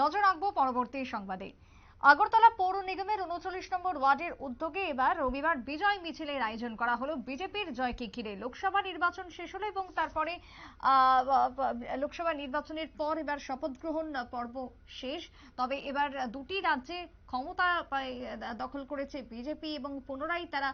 নজর রাখব পরবর্তী সংবাদে। আগরতলা পৌর নিগমের উনচল্লিশ নম্বর ওয়ার্ডের উদ্যোগে এবার রবিবার বিজয় মিছিলের আয়োজন করা হলো। বিজেপির জয়কে ঘিরে লোকসভা নির্বাচন শেষ হলো এবং তারপরে লোকসভা নির্বাচনের পর এবার শপথ গ্রহণ পর্ব শেষ। তবে এবার দুটি রাজ্যে ক্ষমতা দখল করেছে বিজেপি এবং পুনরায় তারা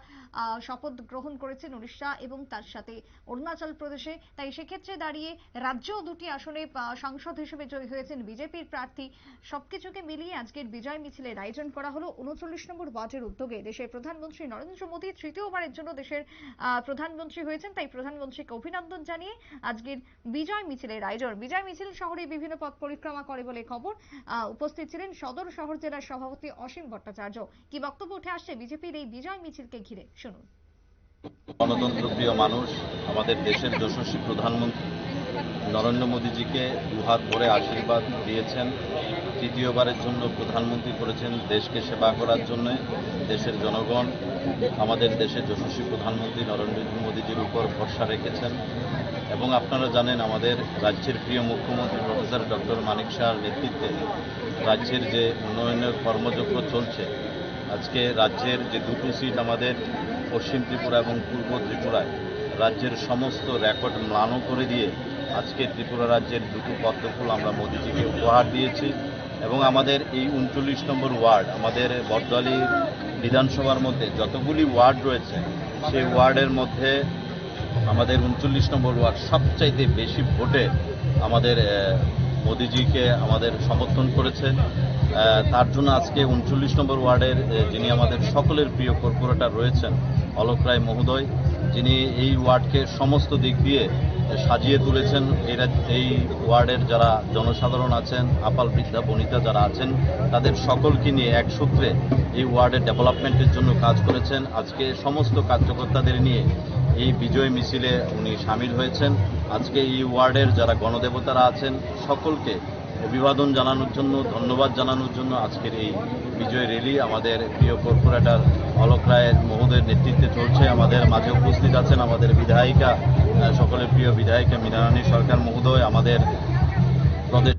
শপথ গ্রহণ করেছেন উড়িষ্যা এবং তার সাথে অরুণাচল প্রদেশে। তাই সেক্ষেত্রে দাঁড়িয়ে রাজ্য দুটি আসনে সাংসদ হিসেবে জয়ী হয়েছেন বিজেপির প্রার্থী। সবকিছুকে মিলিয়ে আজকের বিজয় মিছিলের আয়োজন করা হলো উনচল্লিশ নম্বর ওয়ার্ডের উদ্যোগে। দেশের প্রধানমন্ত্রী নরেন্দ্র মোদী তৃতীয়বারের জন্য দেশের প্রধানমন্ত্রী হয়েছেন। তাই প্রধানমন্ত্রীকে অভিনন্দন জানিয়ে আজকের বিজয় মিছিলের আয়োজন। বিজয় মিছিল শহরে বিভিন্ন পথ পরিক্রমা করে বলে খবর উপস্থিত ছিলেন সদর শহর জেলার সভাপতি অসীম ভট্টাচার্য। কি বক্তব্য উঠে আসছে বিজেপির এই বিজয় মিছিলকে ঘিরে? শুনুন। গণতন্ত্র প্রিয় মানুষ, আমাদের দেশের যশস্বী প্রধানমন্ত্রী নরেন্দ্র মোদীজিকে দুহাত ভরে আশীর্বাদ দিয়েছেন। তৃতীয়বারের জন্য প্রধানমন্ত্রী করেছেন দেশকে সেবা করার জন্য। দেশের জনগণ, আমাদের দেশের যশস্বী প্রধানমন্ত্রী নরেন্দ্র মোদীজির উপর ভরসা রেখেছেন। এবং আপনারা জানেন, আমাদের রাজ্যের প্রিয় মুখ্যমন্ত্রী প্রফেসর ডক্টর মানিক শাহর নেতৃত্বে রাজ্যের যে উন্নয়নের কর্মযজ্ঞ চলছে, আজকে রাজ্যের যে দুটো সিট আমাদের পশ্চিম ত্রিপুরা এবং পূর্ব ত্রিপুরায়, রাজ্যের সমস্ত রেকর্ড ম্লানও করে দিয়ে আজকে ত্রিপুরা রাজ্যের দুটো পদ্মফুল আমরা মোদিজিকে উপহার দিয়েছি এবং আমাদের এই উনচল্লিশ নম্বর ওয়ার্ড, আমাদের বর্দোয়ালি বিধানসভার মধ্যে যতগুলি ওয়ার্ড রয়েছে, সেই ওয়ার্ডের মধ্যে আমাদের উনচল্লিশ নম্বর ওয়ার্ড সবচাইতে বেশি ভোটে আমাদের মোদিজিকে আমাদের সমর্থন করেছে। তার জন্য আজকে উনচল্লিশ নম্বর ওয়ার্ডের যিনি আমাদের সকলের প্রিয় কর্পোরেটর রয়েছেন, অলোক রায় মহোদয় যিনি এই ওয়ার্ডকে সমস্ত দিক দিয়ে সাজিয়ে তুলেছেন, এই এই ওয়ার্ডের যারা জনসাধারণ আছেন, আপাল বৃদ্ধা, বনিতা যারা আছেন, তাদের সকলকে নিয়ে এক সূত্রে এই ওয়ার্ডের ডেভেলপমেন্টের জন্য কাজ করেছেন। আজকে সমস্ত কার্যকর্তাদের নিয়ে এই বিজয় মিছিলে উনি সামিল হয়েছেন। আজকে এই ওয়ার্ডের যারা গণদেবতারা আছেন, সকলকে অভিবাদন জানানোর জন্য, ধন্যবাদ জানানোর জন্য আজকের এই বিজয় র্যালি আমাদের প্রিয় কর্পোরেটর অলোক রায়ের মহোদয়ের নেতৃত্বে চলছে। আমাদের মাঝে উপস্থিত আছেন আমাদের বিধায়িকা সকলের প্রিয় বিধায়িকা মীনারানী সরকার মহোদয়, আমাদের প্রদেশ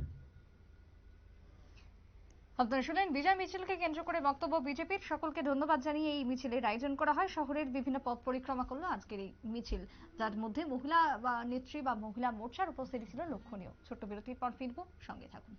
আপনারা শুনলেন বিজয় মিছিলকে কেন্দ্র করে বক্তব্য বিজেপির। সকলকে ধন্যবাদ জানিয়ে এই মিছিলের আয়োজন করা হয়। শহরের বিভিন্ন পথ পরিক্রমা করল আজকের এই মিছিল। যার মধ্যে মহিলা বা নেত্রী বা মহিলা মোর্চার উপস্থিতি ছিল লক্ষণীয়। ছোট্ট বিরতির পর ফিরবো। সঙ্গে থাকুন।